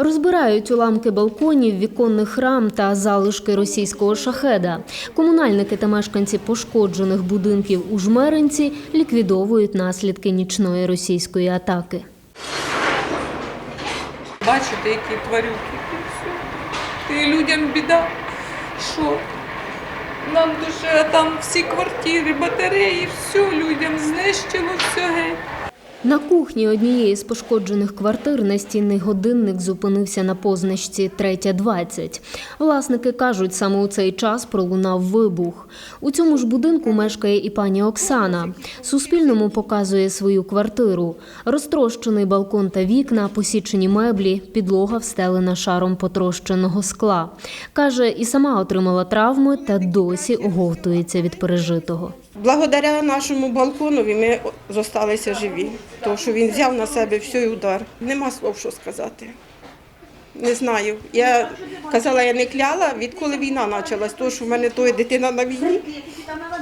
Розбирають уламки балконів, віконних рам та залишки російського шахеда. Комунальники та мешканці пошкоджених будинків у Жмеринці ліквідовують наслідки нічної російської атаки. Бачите, які тварюки. Ти людям біда. Що? Нам дуже, а там всі квартири, батареї, все людям знищило, все геть. На кухні однієї з пошкоджених квартир настінний годинник зупинився на позначці 3.20. Власники кажуть, саме у цей час пролунав вибух. У цьому ж будинку мешкає і пані Оксана. Суспільному показує свою квартиру. Розтрощений балкон та вікна, посічені меблі, підлога встелена шаром потрощеного скла. Каже, і сама отримала травми та досі оговтується від пережитого. Благодаря нашому балконові ми зосталися живі, тому що він взяв на себе всій удар. Нема слов, що сказати. Не знаю. Я казала, я не кляла, відколи війна почалась, тому що в мене то дитина на війні.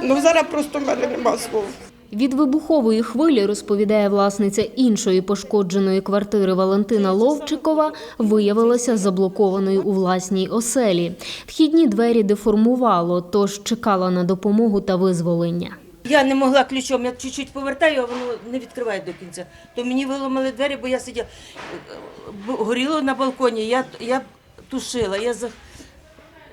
Ну зараз просто в мене нема слов. Від вибухової хвилі, розповідає власниця іншої пошкодженої квартири Валентина Ловчикова, виявилася заблокованою у власній оселі. Вхідні двері деформувало, тож чекала на допомогу та визволення. Я не могла ключом, я чуть-чуть повертаю, а воно не відкриває до кінця. То мені виламали двері, бо я сиділа, горіло на балконі, я, я тушила, я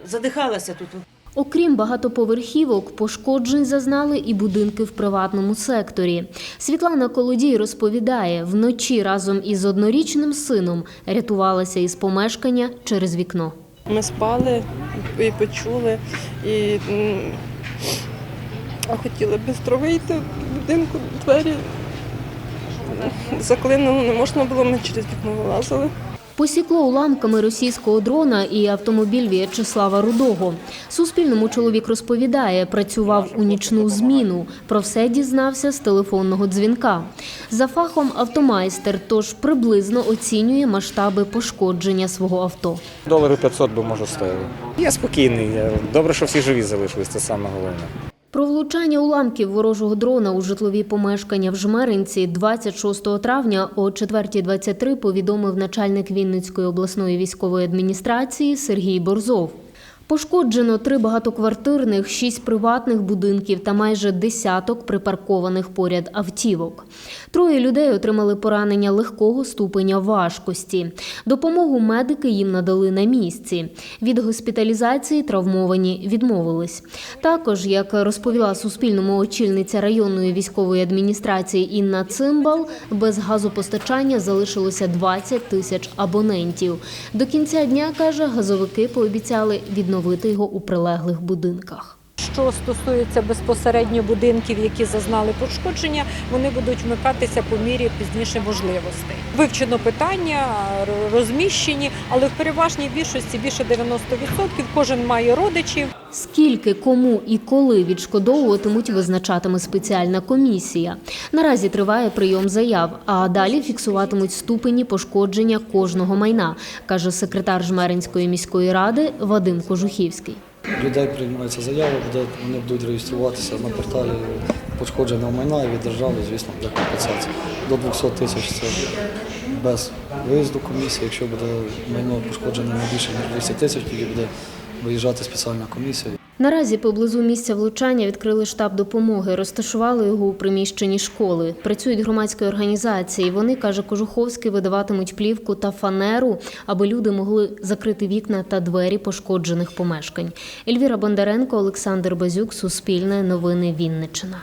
задихалася тут. Окрім багатоповерхівок, пошкоджень зазнали і будинки в приватному секторі. Світлана Колодій розповідає, вночі разом із однорічним сином рятувалася із помешкання через вікно. Ми спали і почули, і хотіли швидко вийти з будинку, двері заклинуло, не можна було, ми через вікно вилазили. Посікло уламками російського дрона і автомобіль В'ячеслава Рудого. Суспільному чоловік розповідає, працював у нічну зміну. Про все дізнався з телефонного дзвінка. За фахом автомайстер, тож приблизно оцінює масштаби пошкодження свого авто. Доларів 500 би може стоїло. Я спокійний. Добре, що всі живі залишились, це саме головне. Про влучання уламків ворожого дрона у житлові помешкання в Жмеринці 26 травня о 4.23 повідомив начальник Вінницької обласної військової адміністрації Сергій Борзов. Пошкоджено три багатоквартирних, шість приватних будинків та майже десяток припаркованих поряд автівок. Троє людей отримали поранення легкого ступеня важкості. Допомогу медики їм надали на місці. Від госпіталізації травмовані відмовились. Також, як розповіла Суспільному очільниця районної військової адміністрації Інна Цимбал, без газопостачання залишилося 20 тисяч абонентів. До кінця дня каже, газовики пообіцяли відновити його у прилеглих будинках. Що стосується безпосередньо будинків, які зазнали пошкодження, вони будуть вмикатися по мірі пізніше можливостей. Вивчено питання, розміщені, але в переважній більшості більше 90% кожен має родичів. Скільки, кому і коли відшкодовуватимуть, визначатиме спеціальна комісія. Наразі триває прийом заяв, а далі фіксуватимуть ступені пошкодження кожного майна, каже секретар Жмеринської міської ради Вадим Кожухівський. людей приймаються заяви, вони будуть реєструватися на порталі пошкодженого майна і від держави, звісно, буде компенсація. До 200 тисяч це без виїзду комісії. Якщо буде майно пошкоджене не більше ніж 200 тисяч, тоді буде виїжджати спеціальна комісія. Наразі поблизу місця влучання відкрили штаб допомоги, розташували його у приміщенні школи. Працюють громадські організації. Вони, каже Кожуховський, видаватимуть плівку та фанеру, аби люди могли закрити вікна та двері пошкоджених помешкань. Ельвіра Бондаренко, Олександр Базюк, Суспільне, Новини Вінниччина.